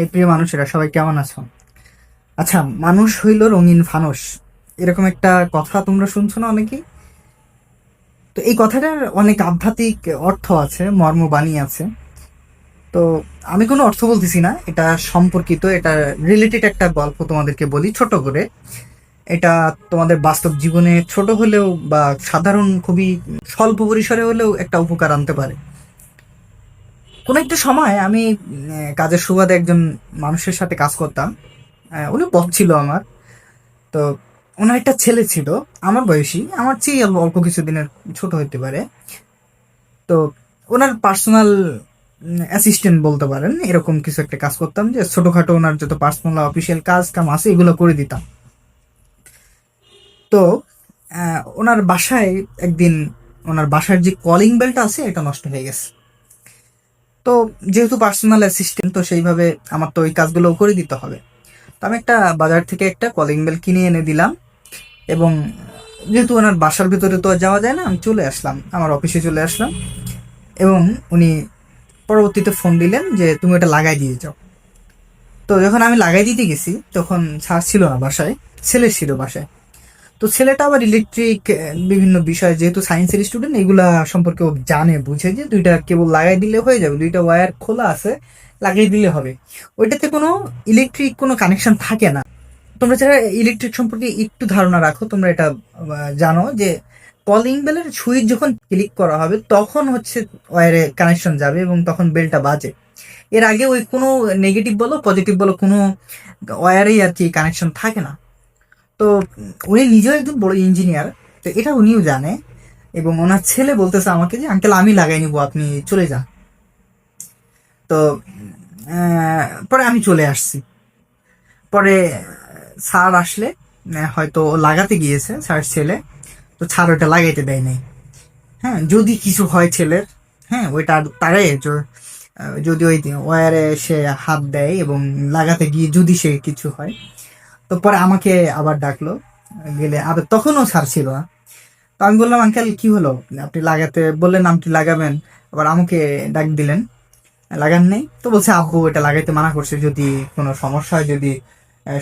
এই প্রিয় মানুষেরা, সবাই কেমন আছো? আচ্ছা মানুষ হইল রঙিন ফানস এরকম একটা কথা তোমরা শুনছো না অনেকেই? তো এই কথাটার অনেক আধ্যাত্মিক অর্থ আছে মর্মবাণী আছে। তো আমি কোনো অর্থ বলতেছি না, এটা সম্পর্কিত, এটা রিলেটেড একটা গল্প তোমাদেরকে বলি, ছোট করে। এটা তোমাদের বাস্তব জীবনে ছোট হলেও বা সাধারণ খুবই স্বল্প পরিসরে হলেও একটা উপকার আনতে পারে। কোনো একটা সময় আমি কাজের সুবাদে একজন মানুষের সাথে কাজ করতাম। উনি বস ছিল আমার। তো ওনার একটা ছেলে ছিল, আমার বয়সী। আমার চেয়ে অল্প অল্প কিছু দিনের ছোট হতে পারে। তো ওনার পার্সোনাল অ্যাসিস্ট্যান্ট বলতে পারেন, এরকম কিছু একটা কাজ করতাম যে ছোটোখাটো ওনার যত পার্সোনাল অফিসিয়াল কাজ কাম আছে, এগুলো করে দিতাম। তো ওনার বাসায় একদিন, ওনার বাসার যে কলিং বেলটা আছে, এটা নষ্ট হয়ে গেছে। তো যেহেতু পার্সোনাল অ্যাসিস্ট্যান্ট তো সেইভাবে আমার তো ওই কাজগুলো করে দিতে হবে। তো আমি একটা বাজার থেকে একটা কলিং বেল কিনে এনে দিলাম এবং যেহেতু ওনার বাসার ভিতরে তো আর যাওয়া যায় না, আমি চলে আসলাম, আমার অফিসে চলে আসলাম এবং উনি পরবর্তীতে ফোন দিলেন যে, তুমি ওটা লাগাই দিয়ে যাও। তো যখন আমি লাগাই দিতে গেছি, তখন ছাড় ছিল না বাসায়, ছেলে ছিল বাসায়। তো ছেলেটা আবার ইলেকট্রিক বিভিন্ন বিষয়, যেহেতু সায়েন্সের স্টুডেন্ট এগুলা সম্পর্কে ও জানে, বুঝে যে দুইটা কেবল লাগাই দিলে হয়ে যাবে, দুইটা ওয়্যার খোলা আছে, লাগিয়ে দিলে হবে। ওইটাতে কোনো ইলেকট্রিক কোনো কানেকশন থাকে না। তোমরা যারা ইলেকট্রিক সম্পর্কে একটু ধারণা রাখো, তোমরা এটা জানো যে কলিং বেলের সুইচ যখন ক্লিক করা হবে, তখন হচ্ছে ওয়ারে কানেকশন যাবে এবং তখন বেলটা বাজে। এর আগে ওই কোনো নেগেটিভ বলো পজিটিভ বলো, কোনো ওয়্যারেই আর কি কানেকশন থাকে না। তো উনি নিজেও একজন বড় ইঞ্জিনিয়ার তো এটা উনিও জানে। এবং ওনার ছেলে বলতেছে আমাকে যে আঙ্কেল আমি লাগাই নিবো আপনি চলে যান। তো পরে আমি চলে আসছি। পরে স্যার আসলে হয়তো লাগাতে গিয়েছে স্যার ছেলে তো স্যার ওটা লাগাইতে দেয় নাই। হ্যাঁ যদি কিছু হয় ছেলের হ্যাঁ ওইটা তারে য- আহ, যদি ওই ওয়ারে সে হাত দেয় এবং লাগাতে গিয়ে যদি সে কিছু হয় তো পরে আমাকে আবার ডাকলো, গেলে আবার তখনও স্যার ছিল না তো আমি বললাম, আঙ্কেল, কি হলো? আপনি লাগাতে বললেন আপনি লাগাবেন। আবার আমাকে ডাক দিলেন, লাগান নেই। তো বলছে আপু এটা লাগাইতে মানা করছে, যদি কোনো সমস্যা হয়, যদি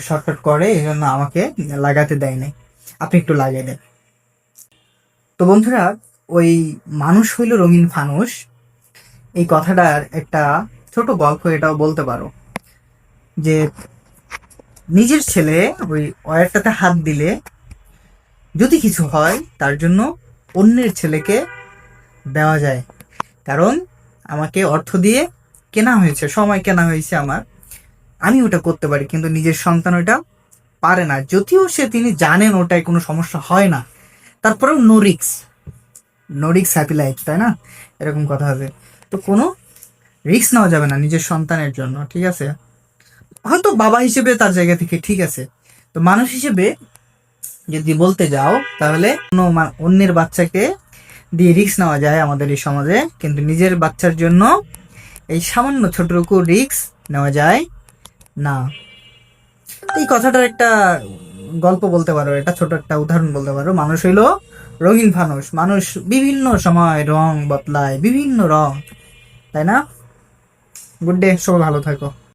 শর্টকাট করে এই জন্য আমাকে লাগাতে দেয় নাই। আপনি একটু লাগিয়ে দেন। তো বন্ধুরা, ওই মানুষ হইল রঙিন ফানুষ। এই কথাটার একটা ছোট গল্প এটাও বলতে পারো। যে নিজের ছেলে, ওই ওয়্যারটাতে হাত দিলে যদি কিছু হয়, তার জন্য অন্যের ছেলেকে দেওয়া যায়। কারণ আমাকে অর্থ দিয়ে কেনা হয়েছে, সময় কেনা হয়েছে আমার। আমি ওটা করতে পারি, কিন্তু নিজের সন্তান ওটা পারে না। যদিও সে তিনি জানেন ওটায় কোনো সমস্যা হয় না। তারপরেও নো রিক্স নো রিক্স হ্যাপি লাইফ তাই না? এরকম কথা হবে তো কোনো রিক্স নেওয়া যাবে না নিজের সন্তানের জন্য, ঠিক আছে? হয়তো বাবা হিসেবে তার জায়গা থেকে, ঠিক আছে। তো মানুষ হিসেবে যদি বলতে যাও, তাহলে কোনো অন্যের বাচ্চাকে দিয়ে রিক্স নেওয়া যায় আমাদের এই সমাজে। কিন্তু নিজের বাচ্চার জন্য এই সামান্য ছোটটুকু রিক্স নেওয়া যায় না। এই কথাটার একটা গল্প বলতে পারো এটা ছোট একটা উদাহরণ বলতে পারো। মানুষ হইল রঙিন ফানুষ। মানুষ বিভিন্ন সময় রং বদলায়, বিভিন্ন রং। তাই না? গুড ডে সবাই ভালো থাকো।